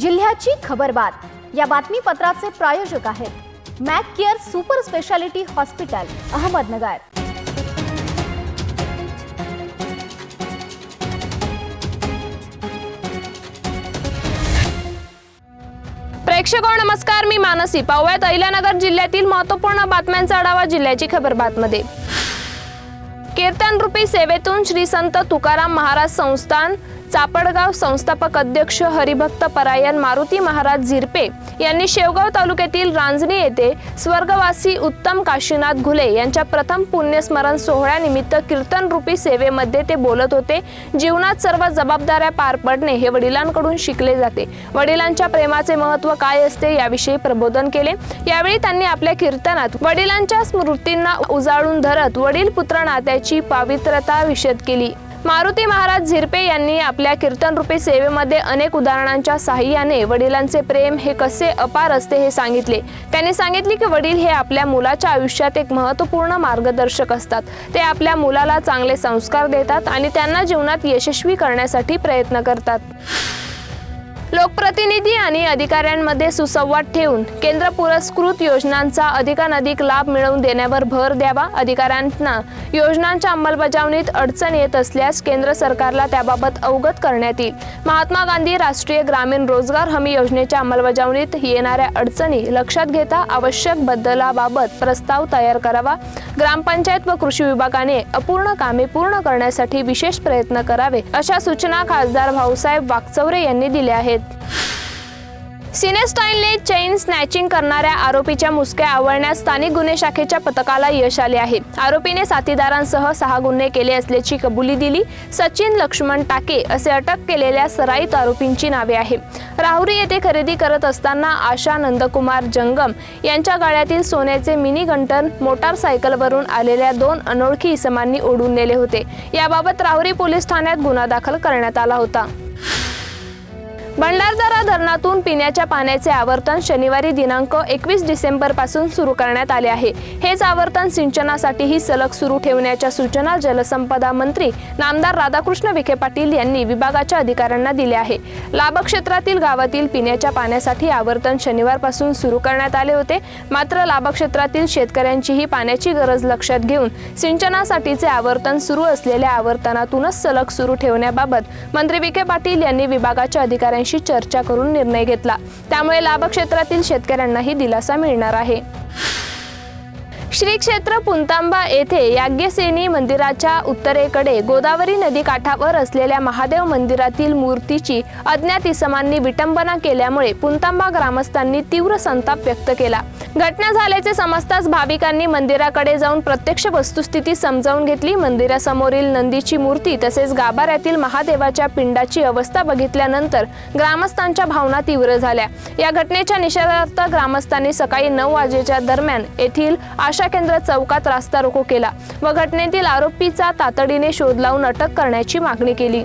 जिल्ह्याची खबरबात या बातमीपत्राचे प्रायोजक आहेत Mac Care super speciality hospital Ahmednagar. प्रेक्षको नमस्कार मी मानसी. पाहूयात अहिल्यानगर जिल्ह्यातील महत्त्वपूर्ण बातम्यांचा आढावा जिल्ह्याची खबर बातमध्ये. कीर्तन रूपी सेवेतून श्री संत तुकाराम महाराज संस्थान चापडगाव संस्थापक अध्यक्ष हरिभक्त परायण मारुती महाराज झिरपे यांनी शेवगाव तालुक्यातील रांजणी येथे स्वर्गवासी उत्तम काशीनाथ घुले यांच्या प्रथम पुण्यस्मरण सोहळ्यानिमित्त कीर्तनरूपी सेवेमध्ये ते बोलत होते. जीवनात सर्व जबाबदाऱ्या पार पडणे हे वडिलांकडून शिकले जाते. वडिलांच्या प्रेमाचे महत्त्व काय असते याविषयी प्रबोधन केले. यावेळी त्यांनी आपल्या कीर्तनात वडिलांच्या स्मृतींना उजाळून धरत वडील पुत्र नात्याची पावित्रता विशद केली. मारुती महाराज झिरपे यांनी आपल्या कीर्तनरूपी सेवेमध्ये अनेक उदाहरणांच्या साहाय्याने वडिलांचे प्रेम हे कसे अपार असते हे सांगितले. त्यांनी सांगितले की वडील हे आपल्या मुलाच्या आयुष्यात एक महत्त्वपूर्ण मार्गदर्शक असतात. ते आपल्या मुलाला चांगले संस्कार देतात आणि त्यांना जीवनात यशस्वी करण्यासाठी प्रयत्न करतात. लोकप्रतिनिधी आणि अधिकाऱ्यांमध्ये सुसंवाद ठेवून केंद्र पुरस्कृत योजनांचा अधिकाधिक लाभ मिळवून देण्यावर भर द्यावा. अधिकाऱ्यांना योजनांच्या अंमलबजावणीत अडचण येत असल्यास केंद्र सरकारला त्याबाबत अवगत करण्यात येईल. महात्मा गांधी राष्ट्रीय ग्रामीण रोजगार हमी योजनेच्या अंमलबजावणीत येणाऱ्या अडचणी लक्षात घेता आवश्यक बदलाबाबत प्रस्ताव तयार करावा. ग्रामपंचायत व कृषी विभागाने अपूर्ण कामे पूर्ण करण्यासाठी विशेष प्रयत्न करावे अशा सूचना खासदार भाऊसाहेब वाकचौरे यांनी दिल्या आहेत. सिनेस्टाईनने चेन स्नॅचिंग करणाऱ्या आरोपीच्या मुसक्या आवळण्यात स्थानिक गुन्हे शाखेच्या पथकाला यश आले आहे. आरोपीने साथीदारांसह सहा गुन्हे केले असल्याची कबुली दिली. सचिन लक्ष्मण टाके असे अटक केलेल्या सराईत आरोपींची नावे आहे. राहुरी येथे खरेदी करत असताना आशा नंदकुमार जंगम यांच्या गाळ्यातील सोन्याचे मिनी गंटन मोटारसायकलवरून आलेल्या दोन अनोळखी इसमांनी ओढून नेले होते. याबाबत राहुरी पोलीस ठाण्यात गुन्हा दाखल करण्यात आला होता. भंडारदरा धरणातून पिण्याच्या पाण्याचे आवर्तन शनिवारी दिनांक एकवीस डिसेंबरपासून सुरू करण्यात आले आहे. हेच आवर्तन सिंचनासाठीही सलग सुरू ठेवण्याच्या सूचना जलसंपदा मंत्री नामदार राधाकृष्ण विखे पाटील यांनी विभागाच्या अधिकाऱ्यांना दिल्या आहे. लाभक्षेत्रातील गावातील पिण्याच्या पाण्यासाठी आवर्तन शनिवारपासून सुरू करण्यात आले होते. मात्र लाभक्षेत्रातील शेतकऱ्यांचीही पाण्याची गरज लक्षात घेऊन सिंचनासाठीचे आवर्तन सुरू असलेल्या आवर्तनातूनच सलग सुरू ठेवण्याबाबत मंत्री विखे पाटील यांनी विभागाच्या अधिकाऱ्यांशी चर्चा करून निर्णय घेतला. त्यामुळे लाभक्षेत्रातील शेतकऱ्यांनाही दिलासा मिळणार आहे. श्री क्षेत्र पुंतांबा येथे याज्ञसेनी मंदिराच्या उत्तरेकडे गोदावरी नदी काठावर असलेल्या महादेव मंदिरातील मूर्तीची अज्ञात इसमांनी विटंबना केल्यामुळे पुंतांबा ग्रामस्थांनी तीव्र संताप व्यक्त केला. घटना झाल्याचे समजताच भाविकांनी मंदिराकडे जाऊन प्रत्यक्ष वस्तुस्थिती समजावून घेतली. मंदिरासमोरील नंदीची मूर्ती तसेच गाभाऱ्यातील महादेवाच्या पिंडाची अवस्था बघितल्यानंतर ग्रामस्थांच्या भावना तीव्र झाल्या. या घटनेच्या निषेधार्थ ग्रामस्थांनी सकाळी नऊ वाजेच्या दरम्यान येथील आशा केंद्र चौकात रास्ता रोको केला व घटनेतील आरोपीचा तातडीने शोध लावून अटक करण्याची मागणी केली.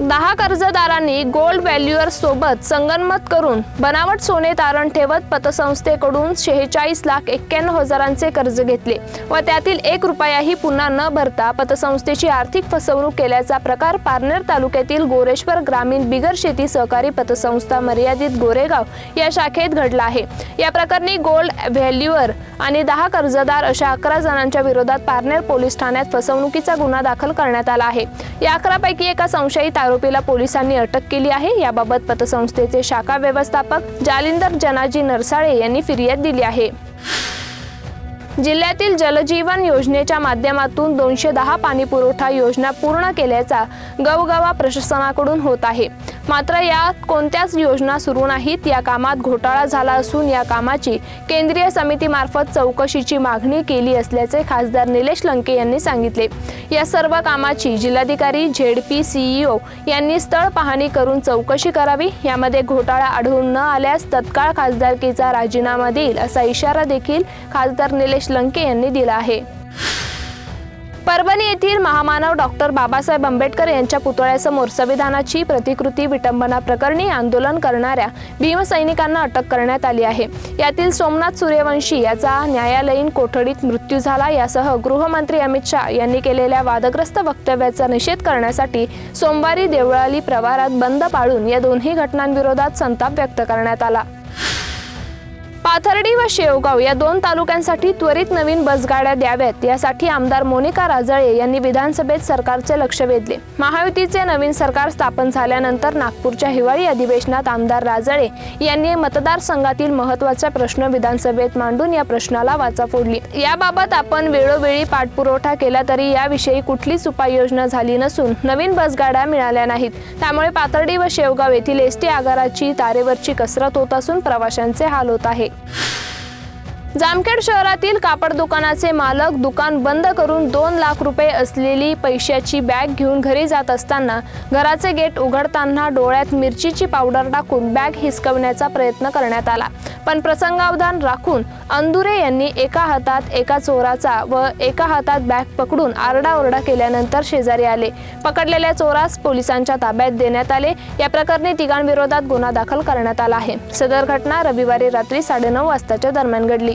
दहा कर्जदारांनी गोल्ड व्हॅल्युअर सोबत संगनमत करून बनावट सोने तारण ठेवत पतसंस्थेकडून शेहेचाळीस लाख एक्क्याण्णव हजारांचे कर्ज घेतले व त्यातील एक रुपयाही पुन्हा न भरता पतसंस्थेची आर्थिक फसवणूक केल्याचा प्रकार पारनेर तालुक्यातील गोरेश्वर ग्रामीण बिगर शेती सहकारी पतसंस्था मर्यादित गोरेगाव या शाखेत घडला आहे. या प्रकरणी गोल्ड व्हॅल्युअर आणि दहा कर्जदार अशा अकरा जणांच्या विरोधात पारनेर पोलीस ठाण्यात फसवणुकीचा गुन्हा दाखल करण्यात आला आहे. या अकरापैकी एका संशयित आरोपीला पोलिसांनी अटक केली आहे. याबाबत पतसंस्थेचे शाखा व्यवस्थापक जालिंदर जनाजी नरसाळे यांनी फिर्याद दिली आहे. जिल्ह्यातील जलजीवन योजनेच्या माध्यमातून दोनशे दहा पाणीपुरवठा योजना पूर्ण केल्याचा गवगवा प्रशासनाकडून होत आहे. मात्र यात कोणत्याच योजना सुरू नाहीत. या कामात घोटाळा झाला असून या कामाची केंद्रीय समितीमार्फत चौकशीची मागणी केली असल्याचे खासदार निलेश लंके यांनी सांगितले. या सर्व कामाची जिल्हाधिकारी झेडपी सीईओ यांनी स्थळ पाहणी करून चौकशी करावी. यामध्ये घोटाळा आढळून न आल्यास तत्काळ खासदारकीचा राजीनामा देईल असा इशारा देखील खासदार निलेश लंके यांनी दिला आहे. परभणी येथील महामानव डॉक्टर बाबासाहेब आंबेडकर यांच्या पुतळ्यासमोर संविधानाची प्रतिकृती विटंबना प्रकरणी आंदोलन करणाऱ्या भीमसैनिकांना अटक करण्यात आली आहे. यातील सोमनाथ सूर्यवंशी याचा न्यायालयीन कोठडीत मृत्यू झाला. यासह गृहमंत्री अमित शहा यांनी केलेल्या वादग्रस्त वक्तव्याचा निषेध करण्यासाठी सोमवारी देवळाली प्रवारात बंद पाळून या दोन्ही घटनांविरोधात संताप व्यक्त करण्यात आला. पाथर्डी व शेवगाव या दोन तालुक्यांसाठी त्वरित नवीन बसगाड्या द्याव्यात. यासाठी आमदार मोनिका राजळे यांनी विधानसभेत सरकारचे लक्ष वेधले. महायुतीचे नवीन सरकार स्थापन झाल्यानंतर नागपूरच्या हिवाळी अधिवेशनात आमदार राजळे यांनी मतदारसंघातील महत्त्वाचा प्रश्न विधानसभेत मांडून या प्रश्नाला वाचा फोडली. याबाबत आपण वेळोवेळी पाठपुरवठा केला तरी याविषयी कुठलीच उपाययोजना झाली नसून नवीन बसगाड्या मिळाल्या नाहीत. त्यामुळे पाथर्डी व शेवगाव येथील एस टी आगाराची तारेवरची कसरत होत असून प्रवाशांचे हाल होत आहे. जामखेड शहरातील कापड दुकानाचे मालक दुकान बंद करून दोन लाख रुपये असलेली पैशाची बॅग घेऊन घरी जात असताना घराचे गेट उघडताना डोळ्यात मिरचीची पावडर टाकून बॅग हिसकवण्याचा प्रयत्न करण्यात आला. पण प्रसंगावधान राखून अंदुरे यांनी एका हातात एका चोराचा व एका हातात बॅग पकडून आरडाओरडा केल्यानंतर शेजारी आले. पकडलेल्या चोरास पोलिसांच्या ताब्यात देण्यात आले. या प्रकरणी तिघांविरोधात गुन्हा दाखल करण्यात आला आहे. सदर घटना रविवारी रात्री साडेनऊ वाजताच्या दरम्यान घडली.